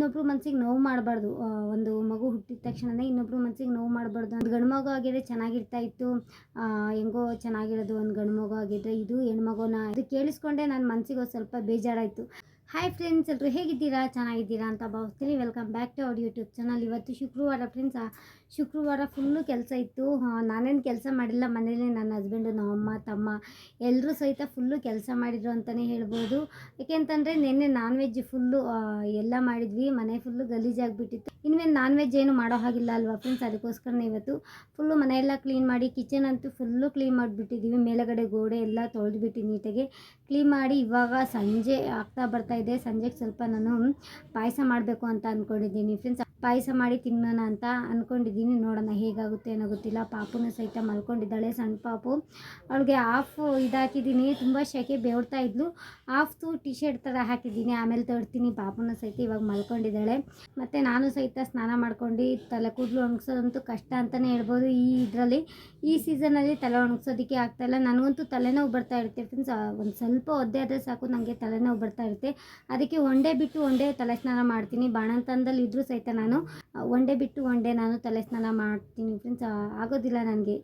ಇನ್ನೊಬ್ರು ಮನ್ಸಿಗೆ ನೋವು ಮಾಡಬಾರ್ದು. ಒಂದು ಮಗು ಹುಟ್ಟಿದ ತಕ್ಷಣನೇ ಇನ್ನೊಬ್ರು ಮನ್ಸಿಗೆ ನೋವು ಮಾಡಬಾರ್ದು. ಒಂದು ಗಂಡು ಮಗು ಆಗಿದ್ರೆ ಚೆನ್ನಾಗಿರ್ತಾ ಇತ್ತು. ಹೆಂಗೋ ಚೆನ್ನಾಗಿರೋದು ಒಂದು ಗಂಡು ಮಗು ಆಗಿದ್ರೆ ಇದು ಹೆಣ್ಮಗುನ ಇದು ಕೇಳಿಸ್ಕೊಂಡೆ ನನ್ನ ಮನ್ಸಿಗೆ ಸ್ವಲ್ಪ ಬೇಜಾರಾಯಿತು. ಹಾಯ್ ಫ್ರೆಂಡ್ಸ್ ಎಲ್ಲರೂ ಹೇಗಿದ್ದೀರಾ? ಚೆನ್ನಾಗಿದ್ದೀರಾ ಅಂತ ಭಾವಿಸ್ತೀನಿ. ವೆಲ್ಕಮ್ ಬ್ಯಾಕ್ ಟು ಅವ್ರ ಯೂಟ್ಯೂಬ್ ಚಾನಲ್ ಇವತ್ತು ಶುಕ್ರವಾರ ಫ್ರೆಂಡ್ಸ್ ಶುಕ್ರವಾರ ಫುಲ್ಲು ಕೆಲಸ ಇತ್ತು. ನಾನೇನು ಕೆಲಸ ಮಾಡಿಲ್ಲ. ಮನೇಲಿ ನನ್ನ ಹಸ್ಬೆಂಡು ನಮ್ಮ ಅಮ್ಮ, ತಮ್ಮ ಎಲ್ಲರೂ ಸಹಿತ ಫುಲ್ಲು ಕೆಲಸ ಮಾಡಿದ್ರು ಅಂತಲೇ ಹೇಳ್ಬೋದು. ಯಾಕೆಂತಂದರೆ ನಿನ್ನೆ ನಾನ್ ವೆಜ್ ಫುಲ್ಲು ಎಲ್ಲ ಮಾಡಿದ್ವಿ. ಮನೆ ಫುಲ್ಲು ಗಲೀಜಾಗಿಬಿಟ್ಟಿತ್ತು. ಇನ್ಮೇಲೆ ನಾನ್ ವೆಜ್ ಏನು ಮಾಡೋ ಹಾಗಿಲ್ಲ ಅಲ್ವಾ ಫ್ರೆಂಡ್ಸ್ ಅದಕ್ಕೋಸ್ಕರನೇ ಇವತ್ತು ಫುಲ್ಲು ಮನೆಯೆಲ್ಲ ಕ್ಲೀನ್ ಮಾಡಿ ಕಿಚನ್ ಅಂತೂ ಫುಲ್ಲು ಕ್ಲೀನ್ ಮಾಡಿಬಿಟ್ಟಿದ್ದೀವಿ ಮೇಲುಗಡೆ ಗೋಡೆ ಎಲ್ಲ ತೊಳೆದ್ಬಿಟ್ಟು ನೀಟಾಗಿ ಕ್ಲೀನ್ ಮಾಡಿ, ಇವಾಗ ಸಂಜೆ ಆಗ್ತಾ ಬರ್ತಾ ಇದೆ. ಸಂಜೆಗೆ ಸ್ವಲ್ಪ ನಾನು ಪಾಯಸ ಮಾಡಬೇಕು ಅಂತ ಅಂದ್ಕೊಂಡಿದ್ದೀನಿ ಫ್ರೆಂಡ್ಸ್ ಪಾಯಸ ಮಾಡಿ ತಿನ್ನೋಣ ಅಂತ ಅಂದ್ಕೊಂಡಿದ್ದೀನಿ ನೋಡೋಣ ಹೇಗಾಗುತ್ತೆ ಏನೋ ಗೊತ್ತಿಲ್ಲ. ಪಾಪುನ ಸಹಿತ ಮಲ್ಕೊಂಡಿದ್ದಾಳೆ ಸಣ್ಣ ಪಾಪು. ಅವಳಿಗೆ ಹಾಫ್ ಇದಾಕಿದ್ದೀನಿ. ತುಂಬ ಶೆಕೆ ಬೇಡ್ತಾ ಇದ್ಲು. ಹಾಫ್ತು ಟಿ ಶರ್ಟ್ ಥರ ಹಾಕಿದ್ದೀನಿ. ಆಮೇಲೆ ತೊಡ್ತೀನಿ. ಪಾಪುನ ಸಹಿತ ಇವಾಗ ಮಲ್ಕೊಂಡಿದ್ದಾಳೆ. ಮತ್ತು ನಾನು ಸಹಿತ ಸ್ನಾನ ಮಾಡ್ಕೊಂಡು ತಲೆ ಕೂದಲು ಒಣಗಿಸೋದಂತೂ ಕಷ್ಟ ಅಂತಲೇ ಹೇಳ್ಬೋದು. ಈ ಇದರಲ್ಲಿ, ಈ ಸೀಸನಲ್ಲಿ ತಲೆ ಒಣಗಿಸೋದಕ್ಕೆ ಆಗ್ತಾಯಿಲ್ಲ ನನಗಂತೂ ತಲೆನೋವು ಬರ್ತಾ ಇರ್ತಿರ್ತೀನಿ ಸ ಒಂದು ಸ್ವಲ್ಪ ಒದ್ದೆ ಆದರೆ ಸಾಕು. ನನಗೆ ತಲೆನೋವು ಬರ್ತಾ ಇರುತ್ತೆ. ಅದಕ್ಕೆ ಒಂಡೆ ಬಿಟ್ಟು ಒಂಡೆ ತಲೆ ಸ್ನಾನ ಮಾಡ್ತೀನಿ. ಬಾಣಂತನದಲ್ಲಿ ಇದ್ದರೂ ಸಹಿತ ನಾನು ಒಂಡೆ ಬಿಟ್ಟು ಒನ್ ಡೇ ನಾನು ತಲೆ ಸ್ನಾನ ಮಾಡ್ತೀನಿ ಫ್ರೆಂಡ್ಸ್ ಆಗೋದಿಲ್ಲ ನನಗೆ.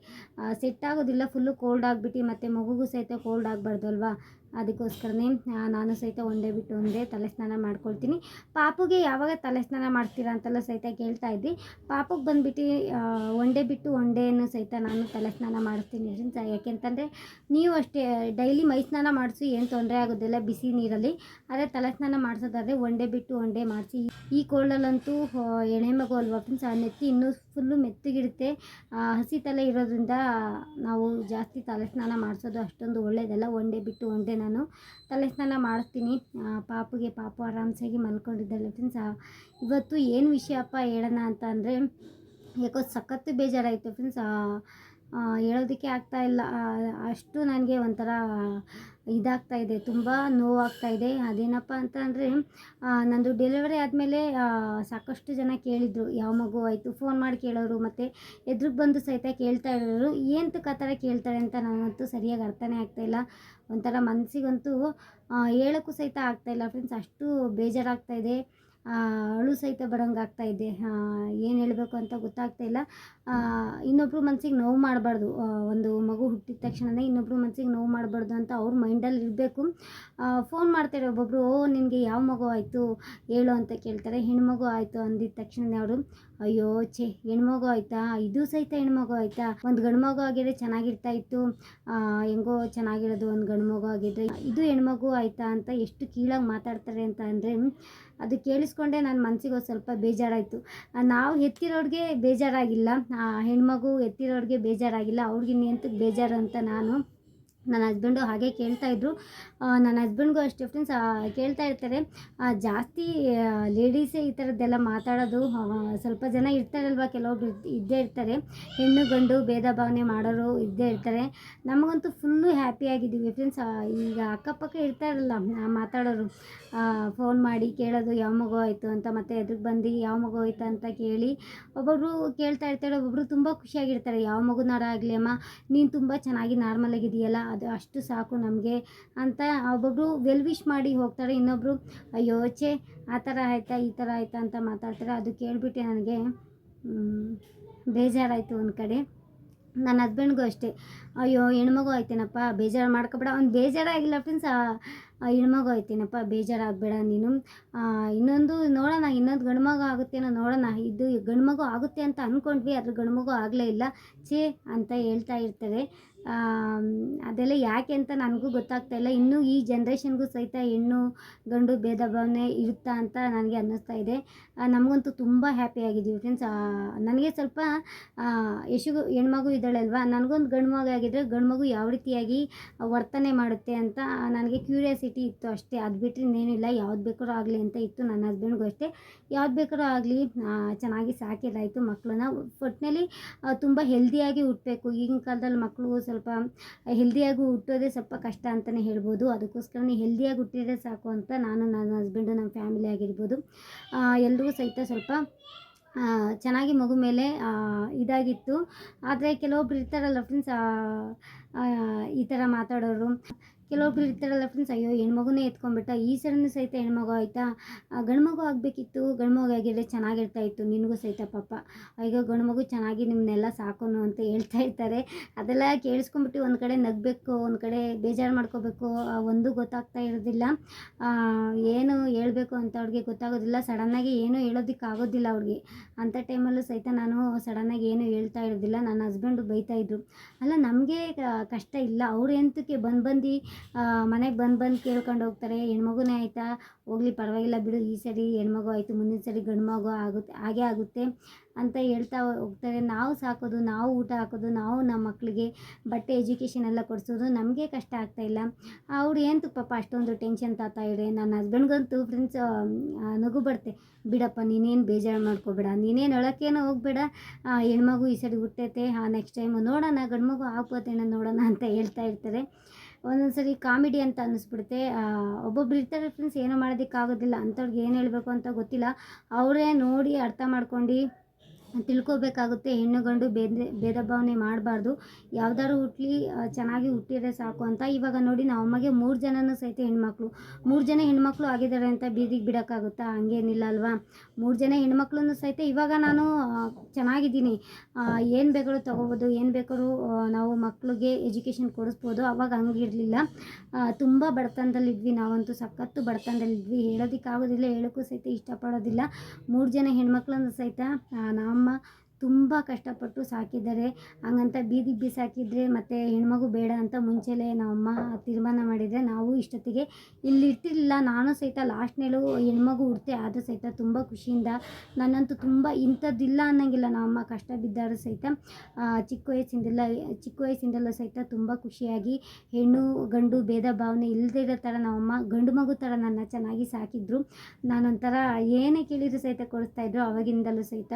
ಸೆಟ್ ಆಗೋದಿಲ್ಲ ಫುಲ್ಲು ಕೋಲ್ಡ್ ಆಗಿಬಿಟ್ಟು ಮತ್ತು ಮಗುಗೂ ಸಹಿತ ಕೋಲ್ಡ್ ಆಗಬಾರ್ದು ಅಲ್ವಾ? ಅದಕ್ಕೋಸ್ಕರನೇ ನಾನು ಸಹಿತ ಒಂದೇ ಬಿಟ್ಟು ಒಂದೇ ತಲೆ ಸ್ನಾನ ಮಾಡ್ಕೊಳ್ತೀನಿ. ಪಾಪುಗೆ ಯಾವಾಗ ತಲೆ ಸ್ನಾನ ಮಾಡ್ತೀರಾ ಅಂತೆಲ್ಲ ಸಹಿತ ಕೇಳ್ತಾ ಇದ್ವಿ ಪಾಪುಗೆ ಬಂದುಬಿಟ್ಟು ಒಂಡೆ ಬಿಟ್ಟು ಒಂಡೆಯನ್ನು ಸಹಿತ ನಾನು ತಲೆ ಸ್ನಾನ ಮಾಡಿಸ್ತೀನಿ ಯಾಕೆಂತಂದರೆ, ನೀವು ಅಷ್ಟೇ, ಡೈಲಿ ಮೈ ಸ್ನಾನ ಮಾಡಿಸಿ ಏನು ತೊಂದರೆ ಆಗೋದಿಲ್ಲ ಬಿಸಿ ನೀರಲ್ಲಿ. ಆದರೆ ತಲೆ ಸ್ನಾನ ಮಾಡಿಸೋದಾದರೆ ಒಂಡೆ ಬಿಟ್ಟು ಒಂಡೆ ಮಾಡಿಸಿ. ಈ ಕೋಲ್ಡಲ್ಲಂತೂ ಎಣೆ ಮಗು ಅಲ್ವಾ ಫ್ರೆಂಡ್ಸ್? ಆ ಇನ್ನೂ ಫುಲ್ಲು ಮೆತ್ತಗಿರುತ್ತೆ. ಹಸಿ ತಲೆ ಇರೋದ್ರಿಂದ ನಾವು ಜಾಸ್ತಿ ತಲೆ ಸ್ನಾನ ಮಾಡಿಸೋದು ಅಷ್ಟೊಂದು ಒಳ್ಳೆಯದಲ್ಲ ಒಂಡೆ ಬಿಟ್ಟು ಒಂಡೆ ನಾನು ತಲೆ ಸ್ನಾನ ಮಾಡಿಸ್ತೀನಿ ಪಾಪುಗೆ ಪಾಪು ಆರಾಮ್ಸಾಗಿ ಮಲ್ಕೊಂಡಿದ್ದಾಳೆ. ಫ್ರೆಂಡ್ಸ್ ಇವತ್ತು ಏನು ವಿಷಯಪ್ಪ ಹೇಳೋಣ ಅಂತ ಅಂದರೆ, ಯಾಕೋ ಸಖತ್ತು ಬೇಜಾರಾಯಿತು. ಫ್ರೆಂಡ್ಸ್ ಹೇಳೋದಕ್ಕೆ ಆಗ್ತಾ ಇಲ್ಲ. ಅಷ್ಟು ನನಗೆ ಒಂಥರ ಇದಾಗ್ತಾ ಇದೆ, ತುಂಬ ನೋವಾಗ್ತಾ ಇದೆ. ಅದೇನಪ್ಪ ಅಂತ ಅಂದರೆ ನಂದು ಡೆಲಿವರಿ ಆದಮೇಲೆ ಸಾಕಷ್ಟು ಜನ ಕೇಳಿದರು, ಯಾವ ಮಗು ಆಯಿತು? ಫೋನ್ ಮಾಡಿ ಕೇಳೋರು, ಮತ್ತು ಎದುರಿಗೆ ಬಂದು ಸಹಿತ ಕೇಳ್ತಾ ಇರೋರು ಏನು ಆ ಥರ ಕೇಳ್ತಾರೆ ಅಂತ ನನಗಂತೂ ಸರಿಯಾಗಿ ಅರ್ಥನೇ ಆಗ್ತಾಯಿಲ್ಲ ಒಂಥರ ಮನಸ್ಸಿಗಂತೂ ಹೇಳೋಕ್ಕೂ ಸಹಿತ ಆಗ್ತಾಯಿಲ್ಲ ಫ್ರೆಂಡ್ಸ್ ಅಷ್ಟು ಬೇಜಾರಾಗ್ತಾ ಇದೆ. ಅಳು ಸಹಿತ ಬರೋಂಗೆ ಇದೆ. ಏನು ಹೇಳಬೇಕು ಅಂತ ಗೊತ್ತಾಗ್ತಾ ಇಲ್ಲ. ಇನ್ನೊಬ್ಬರು ಮನಸ್ಸಿಗೆ ನೋವು ಮಾಡಬಾರ್ದು. ಒಂದು ಮಗು ಹುಟ್ಟಿದ ತಕ್ಷಣನೇ ಇನ್ನೊಬ್ಬರು ಮನಸ್ಸಿಗೆ ನೋವು ಮಾಡಬಾರ್ದು ಅಂತ ಅವ್ರ ಮೈಂಡಲ್ಲಿ ಇರಬೇಕು. ಫೋನ್ ಮಾಡ್ತಾರೆ ಒಬ್ಬೊಬ್ಬರು ಓ, ನಿನಗೆ ಯಾವ ಮಗು ಆಯಿತು? ಹೇಳು ಅಂತ ಕೇಳ್ತಾರೆ. ಹೆಣ್ಮಗು ಆಯಿತು ಅಂದಿದ ತಕ್ಷಣನೇ ಅವರು, ಅಯ್ಯೋ, ಛೇ ಹೆಣ್ಮಗು ಆಯಿತಾ? ಇದು ಸಹಿತ ಹೆಣ್ಮಗು ಆಯಿತಾ? ಒಂದು ಗಂಡು ಮಗು ಆಗಿದ್ರೆ ಚೆನ್ನಾಗಿರ್ತಾ ಇತ್ತು. ಹೆಂಗೋ ಚೆನ್ನಾಗಿರೋದು ಒಂದು ಗಂಡು ಮಗು ಆಗಿದ್ರೆ. ಇದು ಹೆಣ್ಮಗು ಆಯಿತಾ ಅಂತ ಎಷ್ಟು ಕೀಳಾಗಿ ಮಾತಾಡ್ತಾರೆ ಅಂತ ಅಂದರೆ ಅದು ಕೇಳಿಸ್ಕೊಂಡೆ ನನ್ನ ಮನಸ್ಸಿಗೆ ಸ್ವಲ್ಪ ಬೇಜಾರಾಯಿತು. ನಾವು ಎತ್ತಿರೋರಿಗೆ ಬೇಜಾರಾಗಿಲ್ಲ. ಹೆಣ್ಮಗು ಎತ್ತಿರೋರಿಗೆ ಬೇಜಾರಾಗಿಲ್ಲ. ಅವ್ರಿಗೆ ಇನ್ನೆಂತಕ್ಕೆ ಬೇಜಾರು ಅಂತ ನಾನು ನನ್ನ ಹಸ್ಬೆಂಡು ಹಾಗೆ ಕೇಳ್ತಾ ಇದ್ರು. ನನ್ನ ಹಸ್ಬೆಂಡ್ಗೂ ಅಷ್ಟು ಫ್ರೆಂಡ್ಸ್ ಕೇಳ್ತಾ ಇರ್ತಾರೆ. ಜಾಸ್ತಿ ಲೇಡೀಸೇ ಈ ಥರದ್ದೆಲ್ಲ ಮಾತಾಡೋದು ಸ್ವಲ್ಪ ಜನ ಇರ್ತಾರಲ್ವ, ಕೆಲವೊಬ್ರು ಇದ್- ಇದ್ದೇ ಇರ್ತಾರೆ. ಹೆಣ್ಣು, ಗಂಡು ಭೇದ ಭಾವನೆ ಮಾಡೋರು ಇದ್ದೇ ಇರ್ತಾರೆ. ನಮಗಂತೂ ಫುಲ್ಲು ಹ್ಯಾಪಿಯಾಗಿದ್ದೀವಿ ಫ್ರೆಂಡ್ಸ್ ಈಗ ಅಕ್ಕಪಕ್ಕ ಇರ್ತಾರಲ್ಲ ಮಾತಾಡೋರು. ಫೋನ್ ಮಾಡಿ ಕೇಳೋದು, ಯಾವ ಮಗು ಆಯಿತು? ಅಂತ ಮತ್ತೆ ಎದುರಿಗೆ ಬಂದು, ಯಾವ ಮಗು ಆಯಿತು ಅಂತ ಕೇಳಿ ಒಬ್ಬೊಬ್ಬರು ಕೇಳ್ತಾ ಇರ್ತಾರೆ ಒಬ್ಬೊಬ್ಬರು ತುಂಬ ಖುಷಿಯಾಗಿರ್ತಾರೆ. ಯಾವ ಮಗುನಾರ ಆಗಲಿ ಅಮ್ಮ? ನೀನು ತುಂಬ ಚೆನ್ನಾಗಿ ನಾರ್ಮಲ್ ಆಗಿದೆಯಲ್ಲ ಅದು ಅಷ್ಟು ಸಾಕು ನಮಗೆ ಅಂತ ಒಬ್ಬೊಬ್ಬರು ವೆಲ್ ವಿಶ್ ಮಾಡಿ ಹೋಗ್ತಾರೆ. ಇನ್ನೊಬ್ಬರು ಅಯ್ಯೋ, ಛೇ, ಆ ಥರ ಆಯ್ತಾ, ಈ ಥರ ಆಯ್ತಾ ಅಂತ ಮಾತಾಡ್ತಾರೆ. ಅದು ಕೇಳಿಬಿಟ್ಟು ನನಗೆ ಬೇಜಾರಾಯಿತು ಒಂದು ಕಡೆ. ನನ್ನ ಹಸ್ಬೆಂಡ್ಗೂ ಅಷ್ಟೇ, ಅಯ್ಯೋ, ಹೆಣ್ಮಗು ಆಯ್ತೇನಪ್ಪ, ಬೇಜಾರು ಮಾಡ್ಕೊಬೇಡ. ಅವ್ನು ಬೇಜಾರಾಗಿಲ್ಲ ಫ್ರೆಂಡ್ಸ್ ಹೆಣ್ಮಗು ಆಯ್ತೇನಪ್ಪ, ಬೇಜಾರಾಗಬೇಡ ನೀನು. ಇನ್ನೊಂದು ನೋಡೋಣ, ಇನ್ನೊಂದು ಗಂಡ್ಮಗು ಆಗುತ್ತೇನೋ ನೋಡೋಣ. ಇದು ಗಂಡ್ಮಗು ಆಗುತ್ತೆ ಅಂತ ಅಂದ್ಕೊಂಡ್ವಿ ಅದ್ರ ಗಂಡ್ಮಗು ಆಗಲೇ ಇಲ್ಲ. ಛೇ, ಅಂತ ಹೇಳ್ತಾ ಇರ್ತಾರೆ. ಅದೆಲ್ಲ ಯಾಕೆ ಅಂತ ನನಗೂ ಗೊತ್ತಾಗ್ತಾ ಇಲ್ಲ. ಇನ್ನೂ ಈ ಜನ್ರೇಷನ್ಗೂ ಸಹಿತ ಹೆಣ್ಣು, ಗಂಡು ಭೇದ ಭಾವನೆ ಇರುತ್ತಾ ಅಂತ ನನಗೆ ಅನ್ನಿಸ್ತಾ ಇದೆ. ನಮಗಂತೂ ತುಂಬ ಹ್ಯಾಪಿ ಆಗಿದ್ದೀವಿ ಫ್ರೆಂಡ್ಸ್ ನನಗೆ ಸ್ವಲ್ಪ ಯಶುಗು, ಹೆಣ್ಮಗು ಇದ್ದಾಳಲ್ವಾ? ನನಗೊಂದು ಗಂಡು ಮಗು ಆಗಿದ್ದರೆ ಗಂಡು ಮಗು ಯಾವ ರೀತಿಯಾಗಿ ವರ್ತನೆ ಮಾಡುತ್ತೆ ಅಂತ ನನಗೆ ಕ್ಯೂರಿಯಾಸಿಟಿ ಇತ್ತು ಅಷ್ಟೇ. ಅದು ಬಿಟ್ಟರೆ ಇನ್ನೇನಿಲ್ಲ. ಯಾವ್ದು ಬೇಕಾದ್ರೂ ಆಗಲಿ ಅಂತ ಇತ್ತು ನನ್ನ ಹಸ್ಬೆಂಡ್ಗೂ ಅಷ್ಟೇ. ಯಾವ್ದು ಬೇಕಾದ್ರೂ ಆಗಲಿ ಚೆನ್ನಾಗಿ ಸಾಕಿದಾಯಿತು ಮಕ್ಕಳನ್ನ ಒಟ್ಟಿನಲ್ಲಿ ತುಂಬ ಹೆಲ್ದಿಯಾಗಿ ಹುಟ್ಟಬೇಕು ಈಗಿನ ಕಾಲದಲ್ಲಿ ಮಕ್ಕಳು ಸ್ವಲ್ಪ ಹೆಲ್ದಿಯಾಗಿ ಹುಟ್ಟೋದೇ ಸ್ವಲ್ಪ ಕಷ್ಟ ಅಂತಲೇ ಹೇಳ್ಬೋದು. ಅದಕ್ಕೋಸ್ಕರನೇ ಹೆಲ್ದಿಯಾಗಿ ಹುಟ್ಟಿದ್ರೆ ಸಾಕು ಅಂತ ನಾನು ನನ್ನ ಹಸ್ಬೆಂಡು ನಮ್ಮ ಫ್ಯಾಮಿಲಿ ಆಗಿರ್ಬೋದು. ಎಲ್ರಿಗೂ ಸಹಿತ ಸ್ವಲ್ಪ ಚೆನ್ನಾಗಿ ಮಗು ಮೇಲೆ ಇದಾಗಿತ್ತು. ಆದರೆ ಕೆಲವೊಬ್ರು ಇರ್ತಾರಲ್ಲ ಫ್ರೆಂಡ್ಸ್ ಈ ಥರ ಮಾತಾಡೋರು. ಕೆಲವೊಬ್ರು ಇರ್ತಾರಲ್ಲ ಫ್ರೆಂಡ್ಸ್ ಅಯ್ಯೋ ಹೆಣ್ಮಗುನೇ ಎತ್ಕೊಂಡ್ಬಿಟ್ಟ, ಈ ಸರಿನೂ ಸಹಿತ ಹೆಣ್ಮಗು ಆಯಿತಾ? ಗಂಡ್ಮಗು ಆಗಬೇಕಿತ್ತು ಗಂಡ್ಮಗು ಆಗಿದ್ರೆ ಚೆನ್ನಾಗಿರ್ತಾ ಇತ್ತು, ನಿನಗೂ ಸಹಿತ ಪಾಪ. ಅಯ್ಯೋ ಗಂಡ್ಮಗು ಚೆನ್ನಾಗಿ ನಿಮ್ಮನ್ನೆಲ್ಲ ಸಾಕೋನು ಅಂತ ಹೇಳ್ತಾ ಇರ್ತಾರೆ. ಅದೆಲ್ಲ ಕೇಳಿಸ್ಕೊಂಬಿಟ್ಟು ಒಂದು ಕಡೆ ನಗಬೇಕು, ಒಂದು ಕಡೆ ಬೇಜಾರು ಮಾಡ್ಕೋಬೇಕು ಒಂದು ಗೊತ್ತಾಗ್ತಾ ಇರೋದಿಲ್ಲ. ಏನು ಹೇಳಬೇಕು ಅಂತ ಅವ್ರಿಗೆ ಗೊತ್ತಾಗೋದಿಲ್ಲ ಸಡನ್ನಾಗಿ ಏನೂ ಹೇಳೋದಕ್ಕೆ ಆಗೋದಿಲ್ಲ ಅವ್ರಿಗೆ. ಅಂಥ ಟೈಮಲ್ಲೂ ಸಹಿತ ನಾನು ಸಡನ್ನಾಗಿ ಏನು ಹೇಳ್ತಾ ಇರೋದಿಲ್ಲ. ನನ್ನ ಹಸ್ಬೆಂಡು ಬೈತಾ ಇದ್ರು. ಅಲ್ಲ, ನಮಗೆ ಕಷ್ಟ ಇಲ್ಲ. ಅವ್ರು ಎಂತಕ್ಕೆ ಬಂದು ಬಂದು ಮನೆಗೆ ಬಂದು ಬಂದು ಕೇಳ್ಕೊಂಡು ಹೋಗ್ತಾರೆ. ಹೆಣ್ಮಗುನೇ ಆಯಿತಾ? ಹೋಗ್ಲಿ, ಪರವಾಗಿಲ್ಲ ಬಿಡು, ಈ ಸರಿ ಹೆಣ್ಮಗು ಆಯಿತು, ಮುಂದಿನ ಸರಿ ಗಂಡು ಮಗು ಆಗುತ್ತೆ, ಹಾಗೇ ಆಗುತ್ತೆ ಅಂತ ಹೇಳ್ತಾ ಹೋಗ್ತಾರೆ. ನಾವು ಸಾಕೋದು, ನಾವು ಊಟ ಹಾಕೋದು, ನಾವು ನಮ್ಮ ಮಕ್ಕಳಿಗೆ ಬಟ್ಟೆ ಎಜುಕೇಷನ್ ಎಲ್ಲ ಕೊಡಿಸೋದು ನಮಗೆ ಕಷ್ಟ ಆಗ್ತಾಯಿಲ್ಲ ಅವ್ರು ಏನು ಪಾಪ ಅಷ್ಟೊಂದು ಟೆನ್ಷನ್ ತಾತಾ ಇದೆ ನನ್ನ ಹಸ್ಬೆಂಡ್ಗಂತೂ ಫ್ರೆಂಡ್ಸ್ ನಗು ಬರ್ತೆ ಬಿಡಪ್ಪ, ನೀನೇನು ಬೇಜಾರು ಮಾಡ್ಕೋಬೇಡ, ನೀನೇನು ಒಳಕ್ಕೇನು ಹೋಗ್ಬೇಡ. ಹೆಣ್ಮಗು ಈ ಸರಿ ಹುಟ್ಟೈತೆ ಹಾಂ ನೆಕ್ಸ್ಟ್ ಟೈಮು ನೋಡೋಣ, ಗಂಡ್ಮಗು ಆಗ್ಬೋದೇನೋ ನೋಡೋಣ ಅಂತ ಹೇಳ್ತಾ ಇರ್ತಾರೆ. ಒಂದೊಂದು ಸರಿ ಕಾಮಿಡಿ ಅಂತ ಅನ್ನಿಸ್ಬಿಡುತ್ತೆ. ಒಬ್ಬೊಬ್ರು ಇರ್ತಾರೆ ಫ್ರೆಂಡ್ಸ್ ಏನೂ ಮಾಡೋದಕ್ಕಾಗೋದಿಲ್ಲ. ಅಂಥವ್ರಿಗೆ ಏನು ಹೇಳಬೇಕು ಅಂತ ಗೊತ್ತಿಲ್ಲ. ಅವರೇ ನೋಡಿ ಅರ್ಥ ಮಾಡ್ಕೊಂಡು ತಿಳ್ಕೊಬೇಕಾಗುತ್ತೆ ಹೆಣ್ಣು ಗಂಡು ಭೇದ ಭೇದ ಭಾವನೆ ಮಾಡಬಾರ್ದು. ಯಾವ್ದಾದ್ರು ಹುಟ್ಟಲಿ ಚೆನ್ನಾಗಿ ಹುಟ್ಟಿದ್ರೆ ಸಾಕು ಅಂತ. ಇವಾಗ ನೋಡಿ ನಾವು ಅಮ್ಮಗೆ ಮೂರು ಜನನೂ ಸಹಿತ ಹೆಣ್ಮಕ್ಳು. ಮೂರು ಜನ ಹೆಣ್ಮಕ್ಳು ಆಗಿದ್ದಾರೆ ಅಂತ ಬೀದಿಗೆ ಬಿಡೋಕ್ಕಾಗುತ್ತಾ? ಹಂಗೇನಿಲ್ಲ ಅಲ್ವಾ? ಮೂರು ಜನ ಹೆಣ್ಮಕ್ಳನ್ನು ಸಹಿತ ಇವಾಗ ನಾನು ಚೆನ್ನಾಗಿದ್ದೀನಿ. ಏನು ಬೇಕಾದ್ರೂ ತೊಗೋಬೋದು ಏನು ಬೇಕಾದ್ರೂ ನಾವು ಮಕ್ಕಳಿಗೆ ಎಜುಕೇಷನ್ ಕೊಡಿಸ್ಬೋದು. ಅವಾಗ ಹಂಗಿರಲಿಲ್ಲ. ತುಂಬ ಬಡತನದಲ್ಲಿದ್ವಿ ನಾವಂತೂ ಸಖತ್ತು ಬಡತನದಲ್ಲಿದ್ವಿ. ಹೇಳೋದಕ್ಕಾಗೋದಿಲ್ಲ ಹೇಳೋಕ್ಕೂ ಸಹಿತ ಇಷ್ಟಪಡೋದಿಲ್ಲ. ಮೂರು ಜನ ಹೆಣ್ಮಕ್ಳನ್ನು ಸಹಿತ ಆ, ನಮ್ಮ ತುಂಬ ಕಷ್ಟಪಟ್ಟು ಸಾಕಿದ್ದಾರೆ. ಹಂಗಂತ ಬೀದಿಗೆ ಬಿಸಾಕಿದ್ರೆ ಮತ್ತು ಹೆಣ್ಮಗು ಬೇಡ ಅಂತ ಮುಂಚೆಲೇ ನಮ್ಮಮ್ಮ ತೀರ್ಮಾನ ಮಾಡಿದರೆ ನಾವು ಇಷ್ಟೊತ್ತಿಗೆ ಇಲ್ಲಿ ಇಟ್ಟಿರಲಿಲ್ಲ ನಾನು ಸಹಿತ ಲಾಸ್ಟ್ನೇಳು ಹೆಣ್ಮಗು ಹುಡ್ತೆ, ಆದರೂ ಸಹಿತ ತುಂಬ ಖುಷಿಯಿಂದ ನನ್ನಂತೂ ತುಂಬ ಇಂಥದ್ದಿಲ್ಲ ಅನ್ನಂಗಿಲ್ಲ. ನಮ್ಮಮ್ಮ ಕಷ್ಟ ಬಿದ್ದಾದ್ರೂ ಸಹಿತ ಚಿಕ್ಕ ವಯಸ್ಸಿಂದೆಲ್ಲ, ಚಿಕ್ಕ ವಯಸ್ಸಿಂದಲೂ ಸಹಿತ ತುಂಬ ಖುಷಿಯಾಗಿ ಹೆಣ್ಣು, ಗಂಡು ಭೇದ ಭಾವನೆ ಇಲ್ಲದೇ ಇರೋ ಥರ ನಮ್ಮಮ್ಮ ಗಂಡು ಮಗು ಥರ ನನ್ನ ಚೆನ್ನಾಗಿ ಸಾಕಿದ್ರು. ನಾನೊಂಥರ ಏನೇ ಕೇಳಿದ್ರು ಸಹಿತ ಕೊಡಿಸ್ತಾಯಿದ್ರು ಅವಾಗಿಂದಲೂ ಸಹಿತ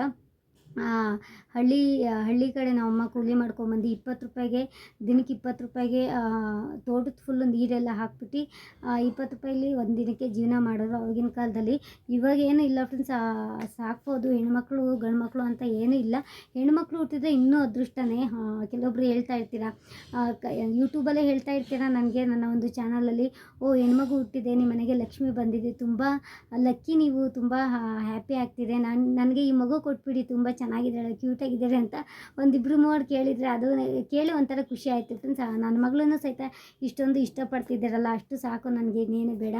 ಹಳ್ಳಿ ಹಳ್ಳಿ ಕಡೆ ನಮ್ಮಮ್ಮ ಕೂಲಿ ಮಾಡ್ಕೊಂಬಂದು ಇಪ್ಪತ್ತು ರೂಪಾಯಿಗೆ, ದಿನಕ್ಕೆ ಇಪ್ಪತ್ತು ರೂಪಾಯಿಗೆ ತೋಟದ ಫುಲ್ಲು ನೀರೆಲ್ಲ ಹಾಕ್ಬಿಟ್ಟು ಇಪ್ಪತ್ತು ರೂಪಾಯಲ್ಲಿ ಒಂದು ದಿನಕ್ಕೆ ಜೀವನ ಮಾಡೋರು ಆವಾಗಿನ ಕಾಲದಲ್ಲಿ. ಇವಾಗ ಏನೂ ಇಲ್ಲ ಫ್ರೆಂಡ್ಸ್ ಸಾಕ್ಬೋದು ಹೆಣ್ಮಕ್ಳು ಗಂಡು ಮಕ್ಕಳು ಅಂತ ಏನೂ ಇಲ್ಲ. ಹೆಣ್ಮಕ್ಳು ಹುಟ್ಟಿದ್ರೆ ಇನ್ನೂ ಅದೃಷ್ಟನೇ. ಕೆಲವೊಬ್ರು ಹೇಳ್ತಾ ಇರ್ತೀರಾ ಯೂಟ್ಯೂಬಲ್ಲೇ ಹೇಳ್ತಾ ಇರ್ತೀರಾ ನನಗೆ, ನನ್ನ ಒಂದು ಚಾನಲಲ್ಲಿ ಓ, ಹೆಣ್ಮಗು ಹುಟ್ಟಿದೆ ನಿಮ್ಮ ಮನೆಗೆ ಲಕ್ಷ್ಮಿ ಬಂದಿದೆ, ತುಂಬ ಲಕ್ಕಿ ನೀವು, ತುಂಬ ಹ್ಯಾಪಿ ಆಗ್ತಿದೆ. ನಾನು, ನನಗೆ ಈ ಮಗು ಕೊಟ್ಬಿಡಿ, ತುಂಬ ಚೆನ್ನಾಗಿದ್ದಾಳೆ ಕ್ಯೂಟಾಗಿದ್ದಾಳೆ ಅಂತ ಒಂದಿಬ್ಬರು ಮೋಡ್ ಕೇಳಿದರೆ ಅದು ಕೇಳಿ ಒಂಥರ ಖುಷಿ ಆಯಿತು. ಫ್ರೆಂಡ್ಸ್ ನನ್ನ ಮಗಳೂ ಸಹಿತ ಇಷ್ಟೊಂದು ಇಷ್ಟಪಡ್ತಿದ್ದಾರಲ್ಲ, ಅಷ್ಟು ಸಾಕು ನನಗೆ ಇನ್ನೇನು ಬೇಡ.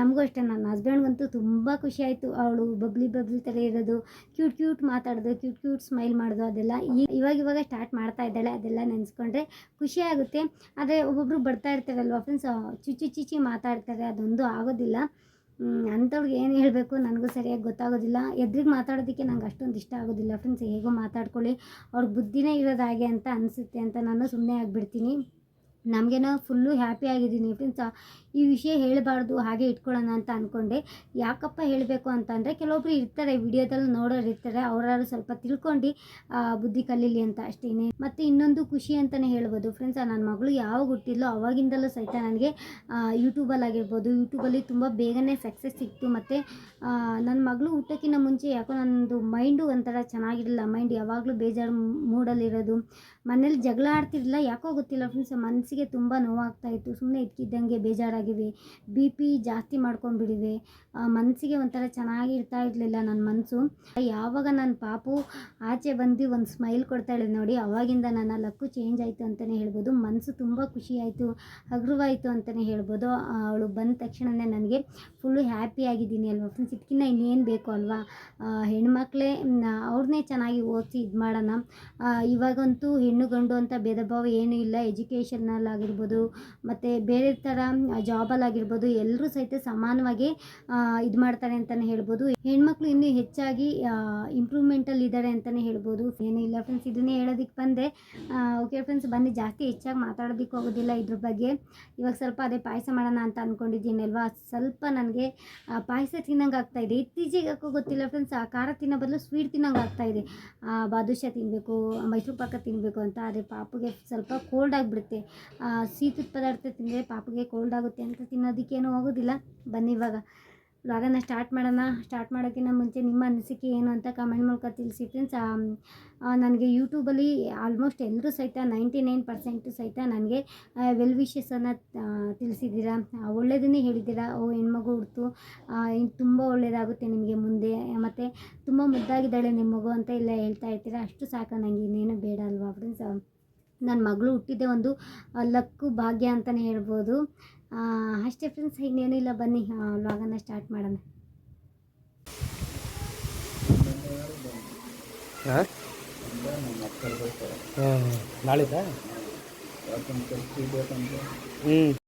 ನಮಗೂ ಅಷ್ಟೇ ನನ್ನ ಹಸ್ಬೆಂಡ್ಗಂತೂ ತುಂಬ ಖುಷಿ ಆಯಿತು. ಅವಳು ಬಬ್ಲಿ ಬಬ್ಲಿ ಥರ ಇರೋದು ಕ್ಯೂಟ್ ಕ್ಯೂಟ್ ಮಾತಾಡೋದು ಕ್ಯೂಟ್ ಕ್ಯೂಟ್ ಸ್ಮೈಲ್ ಮಾಡೋದು, ಅದೆಲ್ಲ ಈಗ ಇವಾಗ ಇವಾಗ ಸ್ಟಾರ್ಟ್ ಮಾಡ್ತಾ ಇದ್ದಾಳೆ, ಅದೆಲ್ಲ ನೆನೆಸ್ಕೊಂಡ್ರೆ ಖುಷಿ ಆಗುತ್ತೆ. ಆದರೆ ಒಬ್ಬೊಬ್ರು ಬರ್ತಾ ಇರ್ತಾರಲ್ವ ಫ್ರೆಂಡ್ಸ್ ಚುಚ್ಚಿ ಚುಚ್ಚಿ ಮಾತಾಡ್ತಾರೆ, ಅದೊಂದು ಆಗೋದಿಲ್ಲ. ಮ್, ಅಂಥವ್ರಿಗೆ ಏನು ಹೇಳಬೇಕು ನನಗೂ ಸರಿಯಾಗಿ ಗೊತ್ತಾಗೋದಿಲ್ಲ. ಎದ್ರಿಗೆ ಮಾತಾಡೋದಕ್ಕೆ ನಂಗೆ ಅಷ್ಟೊಂದು ಇಷ್ಟ ಆಗೋದಿಲ್ಲ. ಫ್ರೆಂಡ್ಸ್ ಹೇಗೋ ಮಾತಾಡ್ಕೊಳ್ಳಿ. ಅವ್ರಿಗೆ ಬುದ್ಧಿನೇ ಇರೋದು ಹಾಗೆ ಅಂತ ಅನಿಸುತ್ತೆ ಅಂತ ನಾನು ಸುಮ್ಮನೆ ಆಗಿಬಿಡ್ತೀನಿ. ನಮಗೇನೋ ಫುಲ್ಲು ಹ್ಯಾಪಿ ಆಗಿದ್ದೀನಿ ಫ್ರೆಂಡ್ಸ್ ಈ ವಿಷಯ ಹೇಳಬಾರ್ದು, ಹಾಗೆ ಇಟ್ಕೊಳ್ಳೋಣ ಅಂತ ಅಂದ್ಕೊಂಡೆ ಯಾಕಪ್ಪ ಹೇಳಬೇಕು ಅಂತಂದರೆ, ಕೆಲವೊಬ್ರು ಇರ್ತಾರೆ, ವಿಡಿಯೋದಲ್ಲಿ ನೋಡೋರು ಇರ್ತಾರೆ ಅವರಾದ್ರು ಸ್ವಲ್ಪ ತಿಳ್ಕೊಂಡು ಬುದ್ಧಿ ಕಲೀಲಿ ಅಂತ ಅಷ್ಟೇ ಮತ್ತು ಇನ್ನೊಂದು ಖುಷಿ ಅಂತಲೇ ಹೇಳ್ಬೋದು. ಫ್ರೆಂಡ್ಸ್ ನನ್ನ ಮಗಳು ಯಾವಾಗ ಹುಟ್ಟಿದ್ಲೋ ಅವಾಗಿಂದಲೂ ಸಹಿತ ನನಗೆ ಯೂಟ್ಯೂಬಲ್ಲಿ ಆಗಿರ್ಬೋದು. ಯೂಟ್ಯೂಬಲ್ಲಿ ತುಂಬ ಬೇಗನೆ ಸಕ್ಸಸ್ ಸಿಕ್ತು. ಮತ್ತು ನನ್ನ ಮಗಳು ಹುಟ್ಟೋಕ್ಕಿಂತ ಮುಂಚೆ ಯಾಕೋ ನನ್ನದು ಮೈಂಡು ಒಂಥರ ಚೆನ್ನಾಗಿರಲಿಲ್ಲ. ಮೈಂಡ್ ಯಾವಾಗಲೂ ಬೇಜಾರು ಮೂಡಲ್ಲಿರೋದು ಮನೇಲಿ ಜಗಳ ಆಡ್ತಿರಲಿಲ್ಲ, ಯಾಕೋ ಗೊತ್ತಿಲ್ಲ ಫ್ರೆಂಡ್ಸ್ ಮನಸ್ಸಿಗೆ ತುಂಬ ನೋವಾಗ್ತಾ ಇತ್ತು ಸುಮ್ಮನೆ ಇದ್ಕಿದ್ದಂಗೆ ಬೇಜಾರಾಗಿವೆ. ಬಿ ಪಿ ಜಾಸ್ತಿ ಮಾಡ್ಕೊಂಡ್ಬಿಡಿವೆ ಮನಸ್ಸಿಗೆ ಒಂಥರ ಚೆನ್ನಾಗಿ ಇರ್ತಾ ಇರಲಿಲ್ಲ ನನ್ನ ಮನಸ್ಸು ಯಾವಾಗ ನನ್ನ ಪಾಪು ಆಚೆ ಬಂದು ಒಂದು ಸ್ಮೈಲ್ ಕೊಡ್ತಾಳೆ ನೋಡಿ, ಅವಾಗಿಂದ ನನ್ನ ಲಕ್ಕು ಚೇಂಜ್ ಆಯಿತು ಅಂತಲೇ ಹೇಳ್ಬೋದು. ಮನಸ್ಸು ತುಂಬ ಖುಷಿಯಾಯಿತು, ಹಗುರವಾಯಿತು ಅಂತಲೇ ಹೇಳ್ಬೋದು. ಅವಳು ಬಂದ ತಕ್ಷಣವೇ ನನಗೆ ಫುಲ್ಲು ಹ್ಯಾಪಿ ಆಗಿದ್ದೀನಿ ಅಲ್ವಾ ಫ್ರೆಂಡ್ಸ್ ಇದಕ್ಕಿಂತ ಇನ್ನೇನು ಬೇಕು ಅಲ್ವಾ? ಹೆಣ್ಮಕ್ಳೇ ಅವ್ರನ್ನೇ ಚೆನ್ನಾಗಿ ಓದಿಸಿ ಇದು ಮಾಡೋಣ ಇವಾಗಂತೂ ಹೆಣ್ಣು ಗಂಡು ಅಂತ ಭೇದ ಭಾವ ಏನೂ ಇಲ್ಲ. ಎಜುಕೇಷನಲ್ಲಾಗಿರ್ಬೋದು ಮತ್ತು ಬೇರೆ ಥರ ಜಾಬಲ್ಲಾಗಿರ್ಬೋದು ಎಲ್ಲರೂ ಸಹಿತ ಸಮಾನವಾಗಿ ಇದು ಮಾಡ್ತಾರೆ ಅಂತಲೇ ಹೇಳ್ಬೋದು. ಹೆಣ್ಮಕ್ಳು ಇನ್ನೂ ಹೆಚ್ಚಾಗಿ ಇಂಪ್ರೂವ್ಮೆಂಟಲ್ಲಿ ಇದ್ದಾರೆ ಅಂತಲೇ ಹೇಳ್ಬೋದು. ಏನೂ ಇಲ್ಲ ಫ್ರೆಂಡ್ಸ್ ಇದನ್ನೇ ಹೇಳೋದಕ್ಕೆ ಬಂದೆ. ಓಕೆ ಫ್ರೆಂಡ್ಸ್ ಬನ್ನಿ, ಜಾಸ್ತಿ ಹೆಚ್ಚಾಗಿ ಮಾತಾಡೋದಕ್ಕೆ ಹೋಗೋದಿಲ್ಲ ಇದ್ರ ಬಗ್ಗೆ. ಇವಾಗ ಸ್ವಲ್ಪ ಅದೇ ಪಾಯಸ ಮಾಡೋಣ ಅಂತ ಅಂದ್ಕೊಂಡಿದ್ದೀನಿ ಅಲ್ವಾ ಸ್ವಲ್ಪ ನನಗೆ ಪಾಯಸ ತಿನ್ನಂಗೆ ಇದೆ. ಇತ್ತೀಚೆಗೆ ಯಾಕೋ ಗೊತ್ತಿಲ್ಲ ಫ್ರೆಂಡ್ಸ್ ಆ, ಖಾರ ತಿನ್ನೋ ಬದಲು ಸ್ವೀಟ್ ತಿನ್ನಂಗೆ ಆಗ್ತಾಯಿದೆ ಬಾದುಷಾ ತಿನ್ನಬೇಕು ಮೈಸೂರು ಪಾಕ ತಿನ್ನಬೇಕು ಅಂತ, ಆದರೆ ಪಾಪುಗೆ ಸ್ವಲ್ಪ ಕೋಲ್ಡ್ ಆಗಿಬಿಡುತ್ತೆ. ಶೀತದ ಪದಾರ್ಥ ತಿಂದರೆ ಪಾಪುಗೆ ಕೋಲ್ಡ್ ಆಗುತ್ತೆ ಅಂತ ತಿನ್ನೋದಕ್ಕೇನು ಹೋಗೋದಿಲ್ಲ ಬನ್ನಿ ಇವಾಗ. ವ್ಲಾಗನ್ನು ಸ್ಟಾರ್ಟ್ ಮಾಡೋಣ. ಸ್ಟಾರ್ಟ್ ಮಾಡೋಕ್ಕಿಂತ ಮುಂಚೆ ನಿಮ್ಮ ಅನಿಸಿಕೆ ಏನು ಅಂತ ಕಮೆಂಟ್ ಮೂಲಕ ತಿಳಿಸಿ ಫ್ರೆಂಡ್ಸ್ ನನಗೆ ಯೂಟ್ಯೂಬಲ್ಲಿ ಆಲ್ಮೋಸ್ಟ್ ಎಲ್ಲರೂ ಸಹಿತ ನೈಂಟಿ ನೈನ್ ಪರ್ಸೆಂಟು ಸಹಿತ ನನಗೆ ವೆಲ್ ವಿಶಸನ್ನು ತಿಳಿಸಿದ್ದೀರಾ. ಒಳ್ಳೆಯದನ್ನೇ ಹೇಳಿದ್ದೀರಾ. ಓ, ಹೆಣ್ಮಗು ಹುಡ್ತು. ತುಂಬ ಒಳ್ಳೆಯದಾಗುತ್ತೆ ನಿಮಗೆ ಮುಂದೆ. ಮತ್ತು ತುಂಬ ಮುದ್ದಾಗಿದ್ದಾಳೆ ನಿಮ್ಮ ಮಗು ಅಂತ ಎಲ್ಲ ಹೇಳ್ತಾ ಇರ್ತೀರಾ. ಅಷ್ಟು ಸಾಕು ನನಗೆ ಇನ್ನೇನು ಬೇಡ ಅಲ್ವಾ. ಫ್ರೆಂಡ್ಸ್ ನನ್ನ ಮಗಳು ಹುಟ್ಟಿದ್ದೆ ಒಂದು ಲಕ್ಕು ಭಾಗ್ಯ ಅಂತಲೇ ಹೇಳ್ಬೋದು. ಅಷ್ಟೇ ಫ್ರೆಂಡ್ಸ್ ಇನ್ನೇನೂ ಇಲ್ಲ ಬನ್ನಿ. ವ್ಲಾಗನ್ನು ಸ್ಟಾರ್ಟ್ ಮಾಡೋಣ. ಹಾಂ? ನಾಳಿದ್ದಾ? ಹ್ಞೂ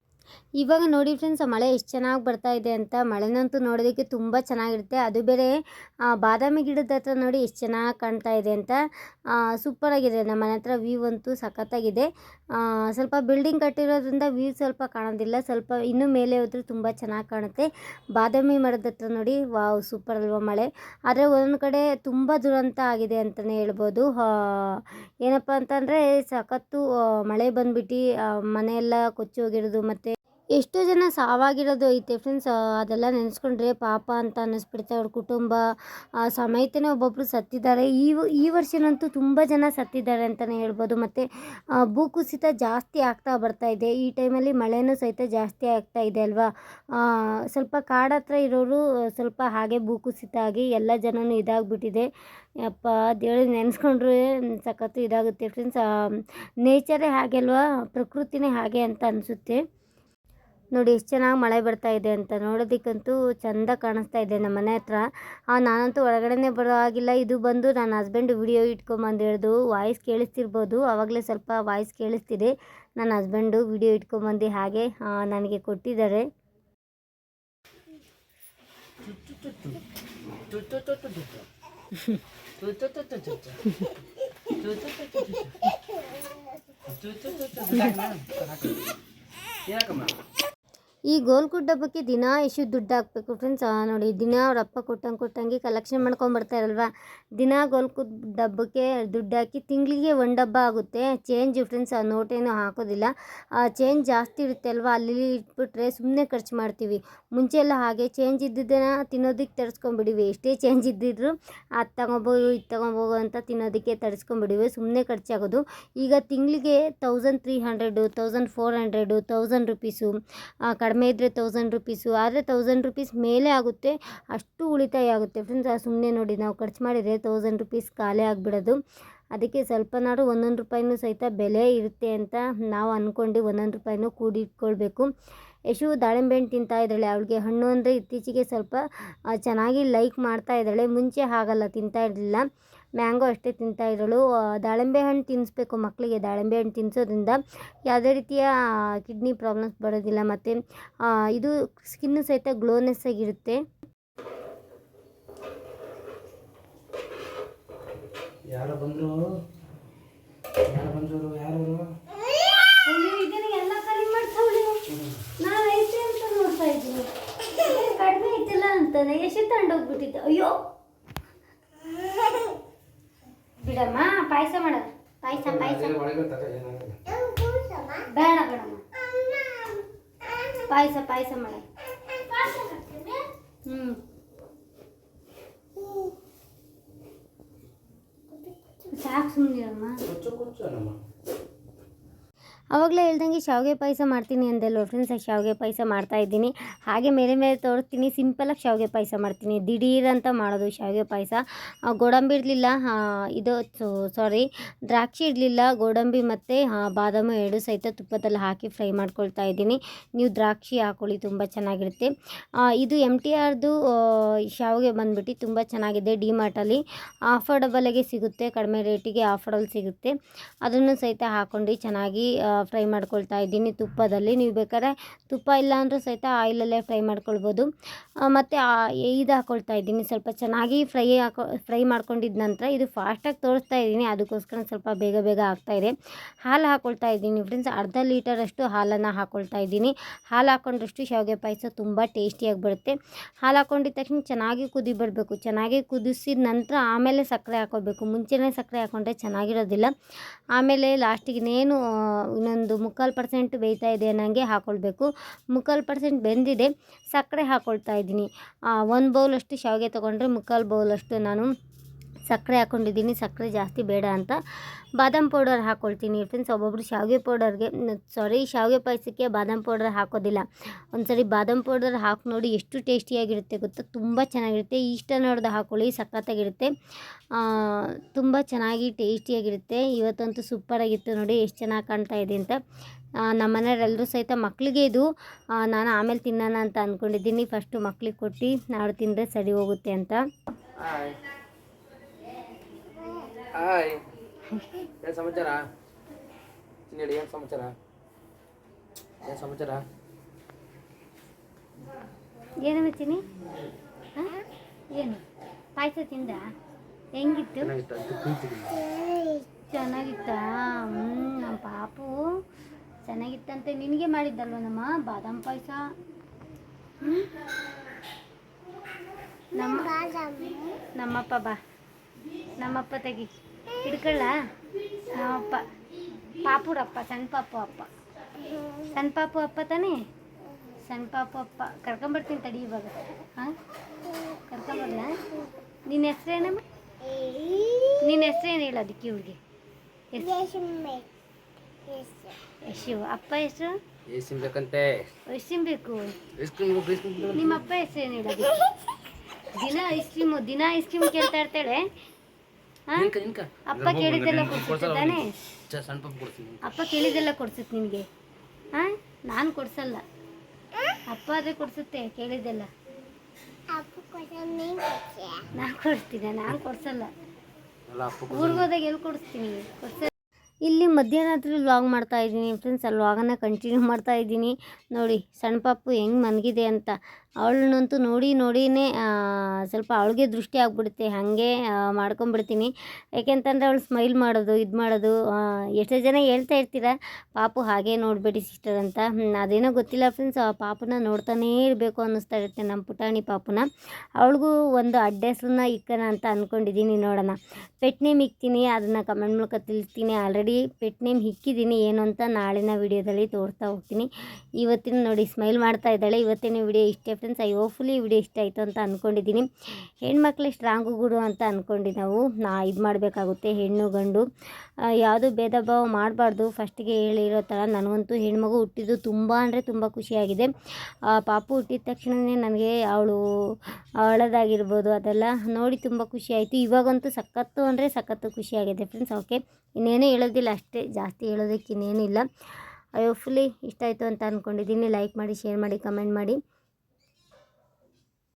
ಇವಾಗ ನೋಡಿ ಫ್ರೆಂಡ್ಸ್ ಮಳೆ ಎಷ್ಟು ಚೆನ್ನಾಗಿ ಬರ್ತಾ ಇದೆ ಅಂತ ಮಳೆನಂತೂ ನೋಡೋದಕ್ಕೆ ತುಂಬ ಚೆನ್ನಾಗಿರುತ್ತೆ. ಅದು ಬೇರೆ ಬಾದಾಮಿ ಗಿಡದ ಹತ್ರ ನೋಡಿ ಎಷ್ಟು ಚೆನ್ನಾಗಿ ಕಾಣ್ತಾ ಇದೆ ಅಂತ ಸೂಪರಾಗಿದೆ ನಮ್ಮ ಮನೆ ಹತ್ರ ವ್ಯೂ ಅಂತೂ ಸಖತ್ತಾಗಿದೆ. ಸ್ವಲ್ಪ ಬಿಲ್ಡಿಂಗ್ ಕಟ್ಟಿರೋದ್ರಿಂದ ವ್ಯೂ ಸ್ವಲ್ಪ ಕಾಣೋದಿಲ್ಲ. ಸ್ವಲ್ಪ ಇನ್ನೂ ಮೇಲೆ ಹೋದ್ರೆ ತುಂಬ ಚೆನ್ನಾಗಿ ಕಾಣುತ್ತೆ. ಬಾದಾಮಿ ಮರದ ಹತ್ರ ನೋಡಿ, ವಾವ್ ಸೂಪರ್ ಅಲ್ವಾ ಮಳೆ. ಆದರೆ ಒಂದೊಂದು ಕಡೆ ತುಂಬ ದುರಂತ ಆಗಿದೆ ಅಂತಲೇ ಹೇಳ್ಬೋದು. ಏನಪ್ಪ ಅಂತಂದರೆ ಸಖತ್ತು ಮಳೆ ಬಂದ್ಬಿಟ್ಟು ಮನೆಯೆಲ್ಲ ಕೊಚ್ಚಿ ಹೋಗಿರೋದು ಮತ್ತು ಎಷ್ಟೋ ಜನ ಸಾವಾಗಿರೋದು ಐತೆ ಫ್ರೆಂಡ್ಸ್ ಅದೆಲ್ಲ ನೆನೆಸ್ಕೊಂಡ್ರೆ ಪಾಪ ಅಂತ ಅನ್ನಿಸ್ಬಿಡುತ್ತೆ. ಅವ್ರ ಕುಟುಂಬ ಸಮೇತನೇ ಒಬ್ಬೊಬ್ಬರು ಸತ್ತಿದ್ದಾರೆ. ಈ ಈ ವರ್ಷನಂತೂ ತುಂಬ ಜನ ಸತ್ತಿದ್ದಾರೆ ಅಂತಲೇ ಹೇಳ್ಬೋದು. ಮತ್ತು ಭೂಕುಸಿತ ಜಾಸ್ತಿ ಆಗ್ತಾ ಬರ್ತಾ ಇದೆ. ಈ ಟೈಮಲ್ಲಿ ಮಳೆನೂ ಸಹಿತ ಜಾಸ್ತಿ ಆಗ್ತಾ ಇದೆ ಅಲ್ವಾ? ಸ್ವಲ್ಪ ಕಾಡ ಹತ್ರ ಇರೋರು ಸ್ವಲ್ಪ ಹಾಗೆ ಭೂಕುಸಿತ ಆಗಿ ಎಲ್ಲ ಜನನೂ ಇದಾಗ್ಬಿಟ್ಟಿದೆ. ಅಪ್ಪ ದೇಳಿ ನೆನೆಸ್ಕೊಂಡ್ರೆ ಸಖತ್ತು ಇದಾಗುತ್ತೆ. ಫ್ರೆಂಡ್ಸ್ ನೇಚರೇ ಹಾಗೆ ಅಲ್ವಾ? ಪ್ರಕೃತಿನೇ ಹಾಗೆ ಅಂತ ಅನಿಸುತ್ತೆ. ನೋಡಿ ಎಷ್ಟು ಚೆನ್ನಾಗಿ ಮಳೆ ಬರ್ತಾ ಇದೆ ಅಂತ ನೋಡೋದಕ್ಕಂತೂ ಚಂದ ಕಾಣಿಸ್ತಾ ಇದೆ ನಮ್ಮ ಮನೆ ಹತ್ರ. ನಾನಂತೂ ಒಳಗಡೆನೇ ಬರೋ ಆಗಿಲ್ಲ ಇದು ಬಂದು ನನ್ನ ಹಸ್ಬೆಂಡ್ ವಿಡಿಯೋ ಇಟ್ಕೊಂಬಂದು ಹೇಳ್ದು ವಾಯ್ಸ್ ಕೇಳಿಸ್ತಿರ್ಬೋದು. ಆವಾಗಲೇ ಸ್ವಲ್ಪ ವಾಯ್ಸ್ ಕೇಳಿಸ್ತಿದೆ. ನನ್ನ ಹಸ್ಬೆಂಡು ವಿಡಿಯೋ ಇಟ್ಕೊಂಬಂದು ಹಾಗೆ ನನಗೆ ಕೊಟ್ಟಿದ್ದಾರೆ. ಯಾಕಮ್ಮ? ಈ ಗೋಲ್ಗುಡ್ ಡಬ್ಬಕ್ಕೆ ದಿನ ಎಷ್ಟು ದುಡ್ಡು ಹಾಕ್ಬೇಕು ಫ್ರೆಂಡ್ಸ್ ನೋಡಿ, ದಿನ ಅವ್ರ ಅಪ್ಪ ಕೊಟ್ಟಂಗೆ ಕೊಟ್ಟಂಗೆ ಕಲೆಕ್ಷನ್ ಮಾಡ್ಕೊಂಬರ್ತಾರಲ್ವ ದಿನ ಗೋಲ್ಗುಡ್ ಡಬ್ಬಕ್ಕೆ ದುಡ್ಡು ಹಾಕಿ ತಿಂಗಳಿಗೆ ಒಂದು ಡಬ್ಬ ಆಗುತ್ತೆ. ಚೇಂಜ್ ಫ್ರೆಂಡ್ಸ್ ಆ ನೋಟೇನು ಹಾಕೋದಿಲ್ಲ. ಆ ಚೇಂಜ್ ಜಾಸ್ತಿ ಇರುತ್ತೆ ಅಲ್ವಾ? ಅಲ್ಲಿ ಇಟ್ಬಿಟ್ರೆ ಸುಮ್ಮನೆ ಖರ್ಚು ಮಾಡ್ತೀವಿ. ಮುಂಚೆ ಎಲ್ಲ ಹಾಗೆ ಚೇಂಜ್ ಇದ್ದಿದ್ದನ್ನ ತಿನ್ನೋದಕ್ಕೆ ತರಿಸ್ಕೊಂಬಿಡಿವಿ ಎಷ್ಟೇ ಚೇಂಜ್ ಇದ್ದಿದ್ರು ಅದು ತಗೊಬೋದು ಇದು ತಗೊಬೋದು ಅಂತ ತಿನ್ನೋದಕ್ಕೆ ತರಿಸ್ಕೊಂಬಿಡಿವಿ ಸುಮ್ಮನೆ ಖರ್ಚಾಗೋದು. ಈಗ ತಿಂಗಳಿಗೆ thousand three hundred thousand four hundred thousand rupees ಕಡಿಮೆ ಇದ್ದರೆ ತೌಸಂಡ್ ರುಪೀಸು ಆದರೆ ತೌಸಂಡ್ ರುಪೀಸ್ ಮೇಲೆ ಆಗುತ್ತೆ, ಅಷ್ಟು ಉಳಿತಾಯ ಆಗುತ್ತೆ. ಫ್ರೆಂಡ್ಸ್ ಸುಮ್ಮನೆ ನೋಡಿ, ನಾವು ಖರ್ಚು ಮಾಡಿದರೆ ತೌಸಂಡ್ ರುಪೀಸ್ ಖಾಲಿ ಆಗಿಬಿಡೋದು. ಅದಕ್ಕೆ ಸ್ವಲ್ಪನಾದ್ರು ಒಂದೊಂದು ರೂಪಾಯಿನೂ ಸಹಿತ ಬೆಲೆ ಇರುತ್ತೆ ಅಂತ ನಾವು ಅಂದ್ಕೊಂಡು ಒಂದೊಂದು ರೂಪಾಯಿನೂ ಕೂಡಿಟ್ಕೊಳ್ಬೇಕು ಯಶು ದಾಳಿಂಬೆ ಹಣ್ಣು ತಿಂತಾ ಇದ್ದಾಳೆ. ಅವಳಿಗೆ ಹಣ್ಣು ಅಂದರೆ ಇತ್ತೀಚೆಗೆ ಸ್ವಲ್ಪ ಚೆನ್ನಾಗಿ ಲೈಕ್ ಮಾಡ್ತಾ ಇದ್ದಾಳೆ. ಮುಂಚೆ ಹಾಗಲ್ಲ, ತಿಂತಾ ಇರಲಿಲ್ಲ. ಮ್ಯಾಂಗೋ ಅಷ್ಟೇ ತಿಂತಾ ಇದ್ದಳು. ಆ, ದಾಳಿಂಬೆ ಹಣ್ಣು ತಿನ್ನಿಸ್ಬೇಕು ಮಕ್ಕಳಿಗೆ ದಾಳಿಂಬೆ ಹಣ್ಣು ತಿನ್ನಿಸೋದ್ರಿಂದ ಯಾವುದೇ ರೀತಿಯ ಕಿಡ್ನಿ ಪ್ರಾಬ್ಲಮ್ಸ್ ಬರೋದಿಲ್ಲ ಮತ್ತು ಇದು ಸ್ಕಿನ್ನು ಸಹಿತ ಗ್ಲೋನೆಸ್ ಆಗಿರುತ್ತೆ. ಯಾರು ಬಂದರು? ಯಾರು ಬಂದರು? ಯಾರು? ಎಲ್ಲ ಖಾಲಿ ಮಾಡ್ತಾವಳಿ. ನಾನು ಐತೆ ಅಂತ ನೋಡ್ತಾ ಇದ್ದೀನಿ ಕಡಿಮೆ ಐತಿಲ್ಲ ಅಂತಾನೆ. ಎಷ್ಟು ತಗೊಂಡೋಗ್ಬಿಟ್ಟಿದ್ದೆ? ಅಯ್ಯೋ! ಬಿಡಮ್ಮ ಪಾಯಸ ಮಾಡ. ಪಾಯಸ ಪಾಯಸ. ಒಳಗೆ ತಗ ಏನಾಗಲ್ಲ ಬೇಡ ಬೇಡಮ್ಮ ಪಾಯಸ ಪಾಯಸ ಮಾಡ. ಹ್ಞೂ ಸಾಕು ಸುಮ್ಮನಿರಮ್ಮ ಅವಾಗಲೇ ಹೇಳ್ದಂಗೆ ಶಾವಿಗೆ ಪಾಯಸ ಮಾಡ್ತೀನಿ ಅಂದಲ್ವ ಫ್ರೆಂಡ್ಸ್ ಶಾವಿಗೆ ಪಾಯಸ ಮಾಡ್ತಾ ಇದ್ದೀನಿ. ಹಾಗೆ ಮೇಲೆ ಮೇಲೆ ತೋರಿಸ್ತೀನಿ. ಸಿಂಪಲಾಗಿ ಶಾವಿಗೆ ಪಾಯಸ ಮಾಡ್ತೀನಿ. ದಿಢೀರ್ ಅಂತ ಮಾಡೋದು ಶಾವಿಗೆ ಪಾಯಸ. ಆ, ಗೋಡಂಬಿ ಇರಲಿಲ್ಲ. ಇದು ಸಾರಿ ದ್ರಾಕ್ಷಿ ಇರಲಿಲ್ಲ. ಗೋಡಂಬಿ ಮತ್ತು ಬಾದಾಮಿ ಎರಡು ಸಹಿತ ತುಪ್ಪದಲ್ಲಿ ಹಾಕಿ ಫ್ರೈ ಮಾಡ್ಕೊಳ್ತಾ ಇದ್ದೀನಿ. ನೀವು ದ್ರಾಕ್ಷಿ ಹಾಕೊಳ್ಳಿ ತುಂಬ ಚೆನ್ನಾಗಿರುತ್ತೆ. ಇದು ಎಂ ಟಿ ಆರ್ದು ಶಾವಿಗೆ ಬಂದ್ಬಿಟ್ಟು ತುಂಬ ಚೆನ್ನಾಗಿದೆ ಡಿ ಮಾರ್ಟಲ್ಲಿ. ಆಫರ್ಡಬಲಾಗೆ ಸಿಗುತ್ತೆ. ಕಡಿಮೆ ರೇಟಿಗೆ ಆಫರಲ್ಲಿ ಸಿಗುತ್ತೆ. ಅದನ್ನು ಸಹಿತ ಹಾಕ್ಕೊಂಡು ಚೆನ್ನಾಗಿ ಫ್ರೈ ಮಾಡ್ಕೊಳ್ತಾ ಇದ್ದೀನಿ ತುಪ್ಪದಲ್ಲಿ. ನೀವು ಬೇಕಾದ್ರೆ ತುಪ್ಪ ಇಲ್ಲ ಅಂದರೂ ಸಹಿತ ಆಯಿಲಲ್ಲೇ ಫ್ರೈ ಮಾಡ್ಕೊಳ್ಬೋದು. ಮತ್ತು ಇದು ಹಾಕ್ಕೊಳ್ತಾ ಇದ್ದೀನಿ. ಸ್ವಲ್ಪ ಚೆನ್ನಾಗಿ ಫ್ರೈ ಹಾಕೊ, ಫ್ರೈ ಮಾಡ್ಕೊಂಡಿದ್ದ ನಂತರ ಇದು ಫಾಸ್ಟಾಗಿ ತೋರಿಸ್ತಾ ಇದ್ದೀನಿ. ಅದಕ್ಕೋಸ್ಕರ ಸ್ವಲ್ಪ ಬೇಗ ಬೇಗ ಆಗ್ತಾಯಿದೆ ಹಾಲು ಹಾಕ್ಕೊಳ್ತಾ ಇದ್ದೀನಿ ಫ್ರೆಂಡ್ಸ್. ಅರ್ಧ ಲೀಟರಷ್ಟು ಹಾಲನ್ನು ಹಾಕ್ಕೊಳ್ತಾ ಇದ್ದೀನಿ. ಹಾಲು ಹಾಕ್ಕೊಂಡಷ್ಟು ಶಾವಿಗೆ ಪಾಯಸ ತುಂಬ ಟೇಸ್ಟಿಯಾಗಿ ಬರುತ್ತೆ. ಹಾಲು ಹಾಕ್ಕೊಂಡಿದ್ದ ತಕ್ಷಣ ಚೆನ್ನಾಗಿ ಕುದಿ ಬರಬೇಕು. ಚೆನ್ನಾಗಿ ಕುದಿಸಿದ ನಂತರ ಆಮೇಲೆ ಸಕ್ಕರೆ ಹಾಕೋಬೇಕು ಮುಂಚೆನೇ ಸಕ್ಕರೆ ಹಾಕ್ಕೊಂಡ್ರೆ ಚೆನ್ನಾಗಿರೋದಿಲ್ಲ. ಆಮೇಲೆ ಲಾಸ್ಟಿಗೆ ಇನ್ನೇನು ಇನ್ನೊಂದು ಮುಕ್ಕಾಲು ಪರ್ಸೆಂಟ್ ಬೇಯ್ತಾ ಇದೆ ಅನ್ನಂಗೆ ಹಾಕ್ಕೊಳ್ಬೇಕು ಮುಕ್ಕಾಲು ಪರ್ಸೆಂಟ್ ಬೆಂದಿದೆ, ಸಕ್ಕರೆ ಹಾಕ್ಕೊಳ್ತಾ ಇದ್ದೀನಿ. ಒಂದು ಬೌಲಷ್ಟು ಶಾವಿಗೆ ತೊಗೊಂಡ್ರೆ ಮುಕ್ಕಾಲು ಬೌಲಷ್ಟು ನಾನು ಸಕ್ಕರೆ ಹಾಕ್ಕೊಂಡಿದ್ದೀನಿ ಸಕ್ಕರೆ ಜಾಸ್ತಿ ಬೇಡ ಅಂತ. ಬಾದಾಮ್ ಪೌಡರ್ ಹಾಕ್ಕೊಳ್ತೀನಿ ಫ್ರೆಂಡ್ಸ್ ಒಬ್ಬೊಬ್ರು ಶಾವಿಗೆ ಪೌಡರ್ಗೆ ಸಾರಿ ಶಾವಿಗೆ ಪಾಯಸಕ್ಕೆ ಬಾದಾಮ್ ಪೌಡರ್ ಹಾಕೋದಿಲ್ಲ. ಒಂದ್ಸರಿ ಬಾದಾಮ್ ಪೌಡರ್ ಹಾಕಿ ನೋಡಿ ಎಷ್ಟು ಟೇಸ್ಟಿಯಾಗಿರುತ್ತೆ ಗೊತ್ತಾ? ತುಂಬ ಚೆನ್ನಾಗಿರುತ್ತೆ. ಇಷ್ಟ ನೋಡ್ದೆ ಹಾಕ್ಕೊಳ್ಳಿ ಸಖತ್ತಾಗಿರುತ್ತೆ. ತುಂಬ ಚೆನ್ನಾಗಿ ಟೇಸ್ಟಿಯಾಗಿರುತ್ತೆ. ಇವತ್ತಂತೂ ಸೂಪರಾಗಿತ್ತು ನೋಡಿ, ಎಷ್ಟು ಚೆನ್ನಾಗಿ ಕಾಣ್ತಾ ಇದೆ ಅಂತ. ನಮ್ಮ ಮನೆಯವರೆಲ್ಲರೂ ಸಹಿತ ಮಕ್ಕಳಿಗೆ ಇದು ನಾನು ಆಮೇಲೆ ತಿನ್ನೋಣ ಅಂತ ಅಂದ್ಕೊಂಡಿದ್ದೀನಿ ಫಸ್ಟು ಮಕ್ಳಿಗೆ ಕೊಟ್ಟು ನಾಡು ತಿಂದರೆ ಸರಿ ಹೋಗುತ್ತೆ ಅಂತ. ಹಾಯ್. ಏನು ಸಮಾಚಾರ? ಹೇಳಿ ಏನು ಸಮಾಚಾರ? ಏನು ಸಮಾಚಾರ? ಏನು ಹಾಂ? ಏನು? ಪಾಯಸ ತಿಂದ ಹೆಂಗಿತ್ತು? ಚೆನ್ನಾಗಿತ್ತಾ? ಹ್ಞೂ ನಮ್ಮ ಪಾಪು ಚೆನ್ನಾಗಿತ್ತಂತೆ. ನಿನಗೆ ಮಾಡಿದ್ದಲ್ವ ನಮ್ಮ ಬಾದಾಮ್ ಪಾಯಸ? ನಮ್ಮ ನಮ್ಮಪ್ಪ ಬಾ. ನಮ್ಮಪ್ಪ ತೆಗಿ. ಹಿಡ್ಕೊಳ್ಳ? ನಮ್ಮಪ್ಪ ಪಾಪುರಪ್ಪ ಸಣ್ಣ ಪಾಪು ಅಪ್ಪ. ಸಣ್ಣ ಪಾಪು ಅಪ್ಪ ತಾನೇ? ಸಣ್ಣ ಪಾಪು ಅಪ್ಪ. ಕರ್ಕೊಂಬರ್ತೀನಿ ತಡಿ ಇವಾಗ. ಹಾಂ ಕರ್ಕೊಂಬರ್ಲ? ನಿನ್ನ ಹೆಸ್ರೇನಮ್ಮ ನಿನ್ನ ಹೆಸ್ರೇನು ಹೇಳು ಅದಕ್ಕೆ ಇವ್ರಿಗೆ? ಶಿವ ಅಪ್ಪ ಹೆಸರು? ಬೇಕಂತೆ ಐಸ್ಕ್ರೀಮ್ ಬೇಕು ಐಸ್ ಕ್ರೀಮ್ ಐಸ್ ಕ್ರೀಮ್ ನಿಮ್ಮ ಅಪ್ಪ ಹೆಸರು ಏನು ಹೇಳು ಅದಕ್ಕೆ? ದಿನ ಐಸ್ ಕ್ರೀಮು ದಿನ ಐಸ್ ಕ್ರೀಮ್ ಕೇಳ್ತಾ ಇರ್ತಾಳೆ. ಅಪ್ಪ ಕೇಳಿದ್ದೆಲ್ಲ ಕೊಡ್ಸುತ್ತೆ ತಾನೇ? ಚ ಸಣ್ಣ ಪಾಪ ಅಪ್ಪ ಕೇಳಿದ್ದೆಲ್ಲ ಕೊಡ್ಸುತ್ತೆ ನಿನಗೆ. ಹಾಂ? ನಾನು ಕೊಡ್ಸಲ್ಲ. ಅಪ್ಪ ಅದೇ ಕೊಡ್ಸುತ್ತೆ ಕೇಳಿದ್ದೆಲ್ಲ. ನಾನು ಕೊಡ್ತೀನಿ ನಾನು ಕೊಡ್ಸಲ್ಲ. ಊರ್ಗೋದಾಗ ಎಲ್ಲಿ ಕೊಡಿಸ್ತೀನಿ? ಕೊಡ್ಸ ಇಲ್ಲಿ ಮಧ್ಯಾಹ್ನ ವ್ಲಾಗ್ ಮಾಡ್ತಾ ಇದ್ದೀನಿ ಫ್ರೆಂಡ್ಸ್ ಅಲ್ಲಿ ವ್ಲಾಗನ್ನು ಕಂಟಿನ್ಯೂ ಮಾಡ್ತಾ ಇದ್ದೀನಿ. ನೋಡಿ, ಸಣ್ಣ ಪಾಪು ಹೆಂಗೆ ಮನಗಿದೆ ಅಂತ. ಅವಳನ್ನಂತೂ ನೋಡಿ, ನೋಡಿನೇ ಸ್ವಲ್ಪ ಅವಳಿಗೆ ದೃಷ್ಟಿ ಆಗ್ಬಿಡುತ್ತೆ. ಹಾಗೆ ಮಾಡ್ಕೊಂಬಿಡ್ತೀನಿ. ಯಾಕೆಂತಂದರೆ ಅವಳು ಸ್ಮೈಲ್ ಮಾಡೋದು, ಇದು ಮಾಡೋದು ಎಷ್ಟೋ ಜನ ಹೇಳ್ತಾ ಇರ್ತೀರ, ಪಾಪು ಹಾಗೆ ನೋಡಬೇಡಿ ಸಿಸ್ಟರ್ ಅಂತ. ಅದೇನೋ ಗೊತ್ತಿಲ್ಲ ಫ್ರೆಂಡ್ಸ್ ಆ ಪಾಪನ ನೋಡ್ತಾನೇ ಇರಬೇಕು ಅನ್ನಿಸ್ತಾ ಇರುತ್ತೆ ನಮ್ಮ ಪುಟಾಣಿ ಪಾಪನ. ಅವಳಿಗೂ ಒಂದು ಅಡ್ಡ ಹೆಸ್ರನ್ನ ಇಕ್ಕನ ಅಂತ ಅಂದ್ಕೊಂಡಿದ್ದೀನಿ ನೋಡೋಣ. ಪೆಟ್ ನೇಮ್ ಇಕ್ತೀನಿ ಅದನ್ನು ಕಮೆಂಟ್ ಮೂಲಕ ತಿಳಿಸ್ತೀನಿ. ಆಲ್ರೆಡಿ ಪೆಟ್ ನೇಮ್ ಇಕ್ಕಿದ್ದೀನಿ ಏನು ಅಂತ ನಾಳಿನ ವಿಡಿಯೋದಲ್ಲಿ ತೋರ್ತಾ ಹೋಗ್ತೀನಿ. ಇವತ್ತಿನ ನೋಡಿ ಸ್ಮೈಲ್ ಮಾಡ್ತಾ ಇದ್ದಾಳೆ. ಇವತ್ತಿನ ವಿಡಿಯೋ ಇಷ್ಟೇ ಫ್ರೆಂಡ್ಸ್ ಐ ಹೋಪ್ಫುಲಿ ವಿಡಿಯೋ ಇಷ್ಟ ಆಯಿತು ಅಂತ ಅಂದ್ಕೊಂಡಿದ್ದೀನಿ ಹೆಣ್ಮಕ್ಳು ಸ್ಟ್ರಾಂಗು ಗುರು ಅಂತ ಅಂದ್ಕೊಂಡು ನಾವು ನಾ ಇದು ಮಾಡಬೇಕಾಗುತ್ತೆ, ಹೆಣ್ಣು, ಗಂಡು. ಯಾವುದು ಭೇದ ಭಾವ ಮಾಡಬಾರ್ದು. ಫಸ್ಟಿಗೆ ಹೇಳಿರೋ ಥರ ನನಗಂತೂ ಹೆಣ್ಮಗು ಹುಟ್ಟಿದ್ದು ತುಂಬ ಅಂದರೆ ತುಂಬ ಖುಷಿಯಾಗಿದೆ. ಪಾಪು ಹುಟ್ಟಿದ ತಕ್ಷಣವೇ ನನಗೆ ಅವಳು ಅವಳದಾಗಿರ್ಬೋದು ಅದೆಲ್ಲ ನೋಡಿ ತುಂಬ ಖುಷಿಯಾಯಿತು ಇವಾಗಂತೂ ಸಖತ್ತು ಅಂದರೆ ಸಖತ್ತು ಖುಷಿಯಾಗಿದೆ ಫ್ರೆಂಡ್ಸ್ ಓಕೆ ಇನ್ನೇನು ಹೇಳೋದಿಲ್ಲ ಅಷ್ಟೇ, ಜಾಸ್ತಿ ಹೇಳೋದಕ್ಕೆ ಇನ್ನೇನಿಲ್ಲ. ಐ ಫುಲ್ಲಿ ಇಷ್ಟ ಆಯಿತು ಅಂತ ಅಂದ್ಕೊಂಡಿದ್ದೀನಿ ಲೈಕ್ ಮಾಡಿ ಶೇರ್ ಮಾಡಿ ಕಮೆಂಟ್ ಮಾಡಿ.